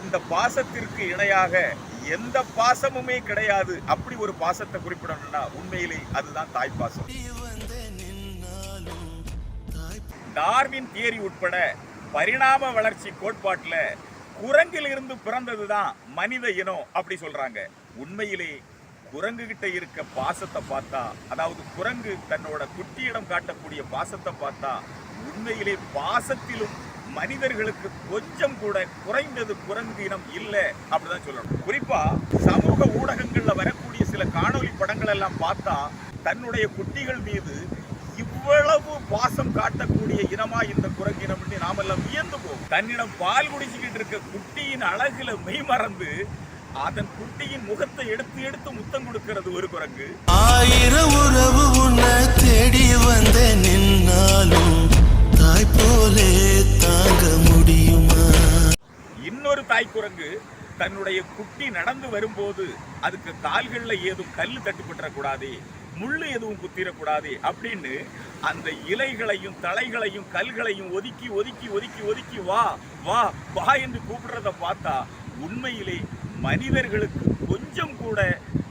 இந்த பாசத்திற்கு இணையாக எந்த பாசமுமே கிடையாது. அப்படி ஒரு பாசத்தை குறிப்பிடணும்னா உண்மையிலே அதுதான் தாய் பாசம். டார்வின் தியரி உட்பட பரிணாம வளர்ச்சி கோட்பாட்டில் குரங்கில் இருந்து பிறந்ததுதான் மனித இனம் அப்படி சொல்றாங்க. உண்மையிலே குரங்கு கிட்ட இருக்க பாசத்தை பார்த்தா அதாவது குரங்கு தன்னோட குட்டியிடம் காட்டக்கூடிய பாசத்தை பார்த்தா உண்மையிலே பாசத்திலும் மனிதர்களுக்கு கொஞ்சம் கூட குறைந்தது குரங்கு இனம் இல்லை அப்படிதான் சொல்லணும். குறிப்பா சமூக ஊடகங்கள்ல வரக்கூடிய சில காணொலி படங்கள் எல்லாம் பார்த்தா தன்னுடைய குட்டிகள் மீது இவ்வளவு பாசம் காட்டக்கூடிய இனமா இந்த குரங்கு இனம் நாமெல்லாம் வியந்து போகும் தன்னிடம் பால் குடிச்சுக்கிட்டு இருக்க குட்டியின் அழகுல மெய் மறந்து அதன் குட்டியின் முகத்தை எடுத்து எடுத்து முத்தம் கொடுக்கிறது ஒரு குரங்கு. ஆயிரம் உறவு உன்னை தேடி வந்த நின்னாலும் தாய் போலே இன்னொரு குரங்கு தன்னுடைய குட்டி நடந்து வரும்போது அதுக்கு கால்களில் ஏதும் கல் தட்டுப்பட்டுறக்கூடாது முள் எதுவும் குத்திடக்கூடாது அப்படின்னு அந்த இலைகளையும் தலைகளையும் கல்களையும் ஒதுக்கி ஒதுக்கி ஒதுக்கி ஒதுக்கி வா வா வா என்று கூப்பிடுறத பார்த்தா உண்மையிலே மனிதர்களுக்கு கொஞ்சம் கூட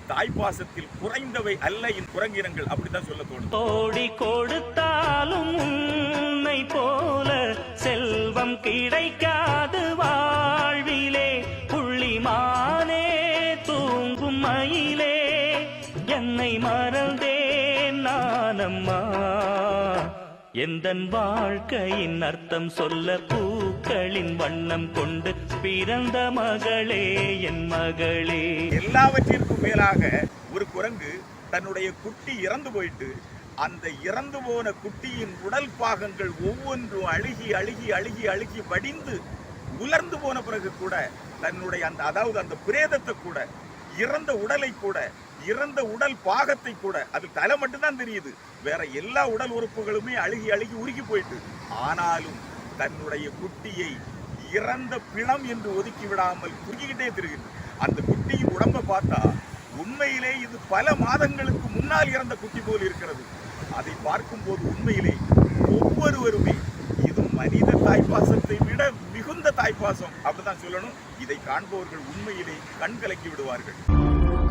தாய்ப்பாசத்தில் குறைந்தவை அல்ல இந்த குரங்கினங்கள் அப்படித்தான் சொல்ல தோணும் கோடி கொடுத்தாலும் உன்னை போல செல்வம் கிடைக்க நானம்மா எந்தன் வாழ்க்கையின் அர்த்தம் சொல்ல பூக்களின் வண்ணம் கொண்டு பிறந்த மகளே என் மகளே. எல்லாவற்றிற்கும் மேலாக ஒரு குரங்கு தன்னுடைய குட்டி இறந்து போயிட்டு அந்த இறந்து போன குட்டியின் உடல் பாகங்கள் ஒவ்வொன்றும் அழுகி அழுகி அழுகி அழுகி வடிந்து உலர்ந்து போன பிறகு கூட தன்னுடைய அந்த அதாவது அந்த பிரேதத்தை கூட இறந்த உடலை கூட இறந்த உடல் பாகத்தை கூட அது தலை மட்டும்தான் தெரியுது. வேற எல்லா உடல் உறுப்புகளுமே அழுகி அழுகி உருகி போயிட்டு. ஆனாலும் தன்னுடைய குட்டியை இறந்த பிணம் என்று ஒதுக்கி விடாமல் தூக்கிக்கிட்டே திருகுது அந்த குட்டியின் உடம்பை பார்த்தா உண்மையிலே இது பல மாதங்களுக்கு முன்னால் இறந்த குட்டி போல் இருக்கிறது. அதை பார்க்கும்போது உண்மையிலே ஒவ்வொருவருமே இது மனித தாய்ப்பாசத்தை விட மிகுந்த தாய்ப்பாசம் அப்படிதான் சொல்லணும். இதை காண்பவர்கள் உண்மையிலே கண் கலக்கி விடுவார்கள்.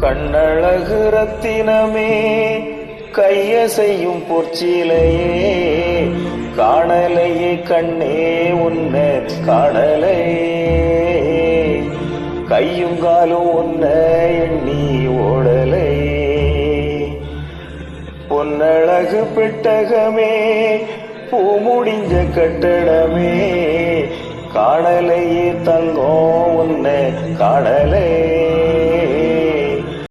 கண்ணழகு ரத்தினமே கையசையும் பொற்சிலையே காணலையே கண்ணே உன்ன காணலையே கையும் காலும் உன்ன எண்ணி ஓடலை. பொன்னழகு பெட்டகமே பூ முடிஞ்ச கட்டடமே காணலையே தங்கம் உன்ன காணலே.